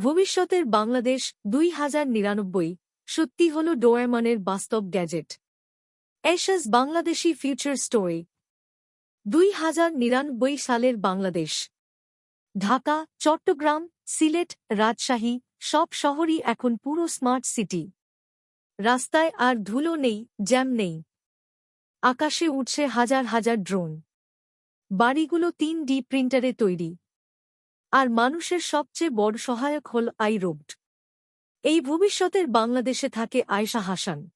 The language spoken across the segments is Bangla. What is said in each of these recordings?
ভবিষ্যতের বাংলাদেশ দুই হাজার নিরানব্বই সত্যি হল ডোয়ারমানের বাস্তব গ্যাজেট। এশাস বাংলাদেশি ফিউচার স্টোরি। দুই হাজার নিরানব্বই সালের বাংলাদেশ। ঢাকা, চট্টগ্রাম, সিলেট, রাজশাহী সব শহরই এখন পুরো স্মার্ট সিটি। রাস্তায় আর ধুলো নেই, জ্যাম নেই। আকাশে উঠছে হাজার হাজার ড্রোন। বাড়িগুলো তিন ডি প্রিন্টারে তৈরি। আর মানুষের সবচেয়ে বড় সহায়ক হল আইরোবট এই ভবিষ্যতের বাংলাদেশে থাকে আয়শা হাসান।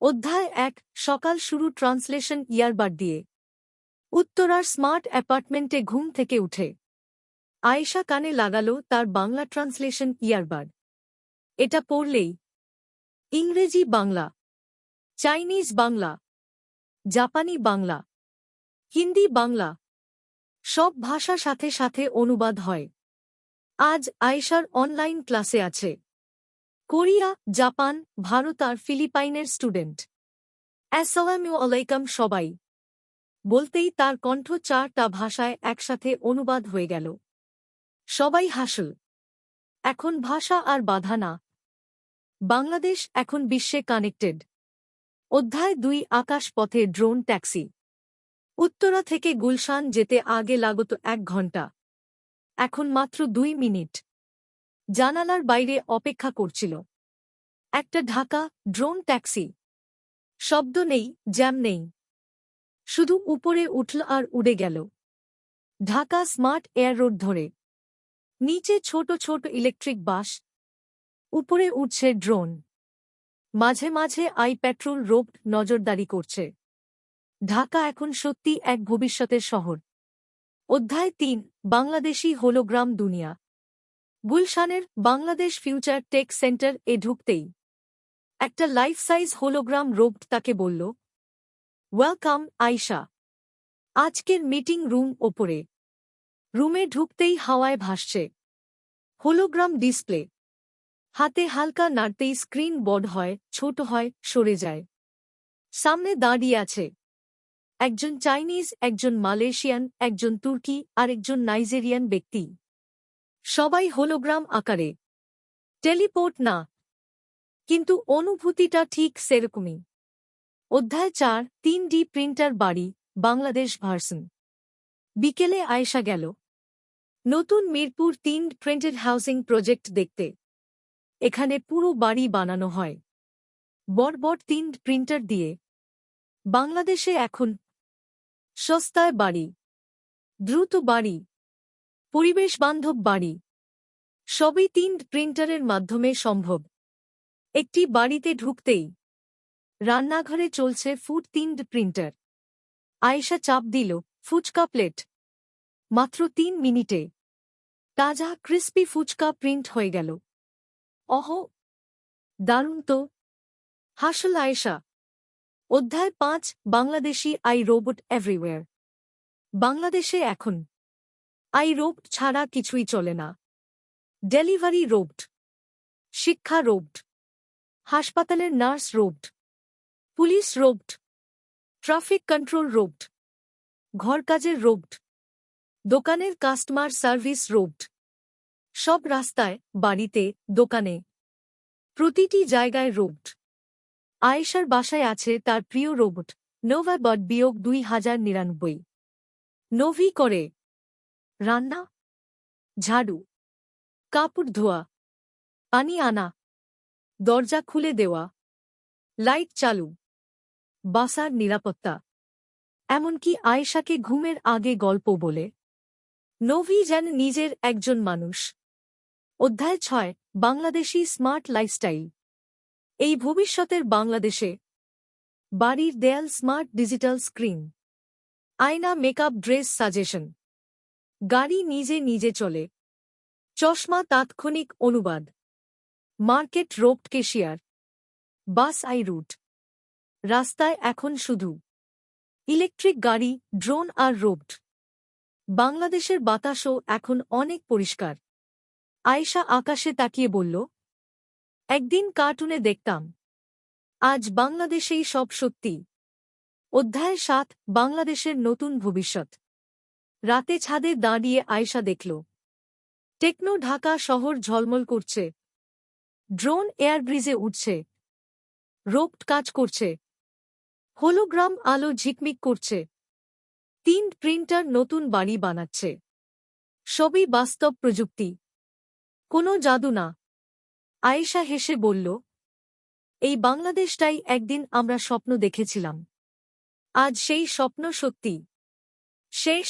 অধ্যায় এক, সকাল শুরু ট্রান্সলেশন ইয়ারবার দিয়ে। উত্তরার স্মার্ট অ্যাপার্টমেন্টে ঘুম থেকে উঠে। আয়েশা কানে লাগাল তার বাংলা ট্রান্সলেশন ইয়ারবার। এটা পড়লেই ইংরেজি বাংলা, চাইনিজ বাংলা, জাপানি বাংলা, হিন্দি বাংলা সব ভাষা সাথে সাথে অনুবাদ হয়। আজ আয়েশার অনলাইন ক্লাসে আছে। কোরিয়া, জাপান, ভারত আর ফিলিপাইনের স্টুডেন্ট আসসালামু আলাইকাম সবাই। বলতেই তার কণ্ঠ চারটা ভাষায় একসাথে অনুবাদ হয়ে গেল। সবাই হাসল। এখন ভাষা আর বাধা না। বাংলাদেশ এখন বিশ্বে কানেক্টেড অধ্যায় দুই আকাশ পথে ড্রোন ট্যাক্সি উত্তরা থেকে গুলশান যেতে আগে লাগত এক ঘণ্টা। এখন মাত্র দুই মিনিট। জানালার বাইরে অপেক্ষা করছিল। একটা ঢাকা ড্রোন ট্যাক্সি। শব্দ নেই, জ্যাম নেই। শুধু উপরে উঠল আর উড়ে গেল। ঢাকা স্মার্ট এয়ার রোড ধরে। নিচে ছোট ছোট ইলেকট্রিক বাস। উপরে উঠছে ড্রোন। মাঝে মাঝে আই পেট্রোল রোপ নজরদারি করছে। ঢাকা এখন সত্যি এক ভবিষ্যতের শহর। অধ্যায় তিন, বাংলাদেশি হোলোগ্রাম দুনিয়া। গুলশানের বাংলাদেশ ফিউচার টেক সেন্টার এ ঢুকতেই একটা লাইফ সাইজ হোলোগ্রাম রোবট তাকে বলল ওয়েলকাম আইশা আজকের মিটিং রুম ওপরে। রুমে ঢুকতেই হাওয়ায় ভাসছে। হোলোগ্রাম ডিসপ্লে হাতে হালকা নাড়তেই স্ক্রিন বড় হয়, ছোট হয়, সরে যায়। সামনে দাঁড়িয়ে আছে। একজন চাইনিজ, একজন মালয়েশিয়ান, একজন তুর্কি আর একজন নাইজেরিয়ান ব্যক্তি। সবাই হোলোগ্রাম আকারে। টেলিপোর্ট না। কিন্তু অনুভূতিটা ঠিক সেরকমই। অধ্যায় চার, তিন ডি প্রিন্টার বাড়ি, বাংলাদেশ ভার্সন। বিকেলে আয়েশা গেল। নতুন মিরপুর তিন প্রিন্টেড হাউসিং প্রজেক্ট দেখতে। এখানে পুরো বাড়ি বানানো হয়। বড় তিন প্রিন্টার দিয়ে। বাংলাদেশে এখন সস্তায় বাড়ি। দ্রুত বাড়ি। পরিবেশ বান্ধব বাড়ি। সবই তিন প্রিন্টারের মাধ্যমে সম্ভব। একটি বাড়িতে ঢুকতেই রান্নাঘরে চলছে ফুড তিন্ড প্রিন্টার। আয়েশা চাপ দিল, ফুচকা প্লেট। মাত্র তিন মিনিটে। তাজা, ক্রিস্পি ফুচকা প্রিন্ট হয়ে গেল। অহ! দারুণ তো। হাসল আয়েশা। অধ্যায় পাঁচ, বাংলাদেশি আই রোবট এভরিওয়্যার। বাংলাদেশে এখন আই রোবট ছাড়া কিছুই চলে না। ডেলিভারি রোবট, শিক্ষা রোবট, হাসপাতালের nurse robot, police robot, traffic control robot, ঘরকাজের robot, দোকানের কাস্টমার সার্ভিস রোবট, সব রাস্তায়, বাড়িতে, দোকানে, প্রতিটি জায়গায় রোবট। আয়েশার বাসায় আছে তার প্রিয় রোবট নোভা বট বিয়োগ দুই হাজার নিরানব্বই। নোভি করে। রান্না। ঝাড়ু। কাপড় ধোয়া। পানি আনা। দরজা খুলে দেওয়া। লাইট চালু। বাসার নিরাপত্তা। এমনকি আয়েশাকে ঘুমের আগে গল্প বলে। নভি যেন নিজের একজন মানুষ। অধ্যায় ছয়, বাংলাদেশি স্মার্ট লাইফস্টাইল। এই ভবিষ্যতের বাংলাদেশে বাড়ির দেয়াল স্মার্ট ডিজিটাল স্ক্রিন, আয়না মেকআপ ড্রেস সাজেশন, গাড়ি নিজে নিজে চলে, চশমা তাৎক্ষণিক অনুবাদ, market robot cashier, bus AI route, রাস্তায় এখন শুধু ইলেকট্রিক গাড়ি, ড্রোন আর রোপড। বাংলাদেশের বাতাসও এখন অনেক পরিষ্কার। আয়েশা আকাশে তাকিয়ে বলল একদিন কার্টুনে দেখতাম। আজ বাংলাদেশেই সব সত্যি। অধ্যায় সাত, বাংলাদেশের নতুন ভবিষ্যৎ। রাতে ছাদে দাঁড়িয়ে আয়েশা দেখল। টেকনো ঢাকা শহর ঝলমল করছে। ড্রোন এয়ারব্রিজে উঠছে। রোপ্ট কাজ করছে। হোলোগ্রাম আলো ঝিকমিক করছে। তিন প্রিন্টার নতুন বাড়ি বানাচ্ছে। সবই বাস্তব প্রযুক্তি। কোনো জাদু না। আয়েশা হেসে বলল এই বাংলাদেশটাই একদিন আমরা স্বপ্ন দেখেছিলাম। আজ সেই স্বপ্ন সত্যি শেষ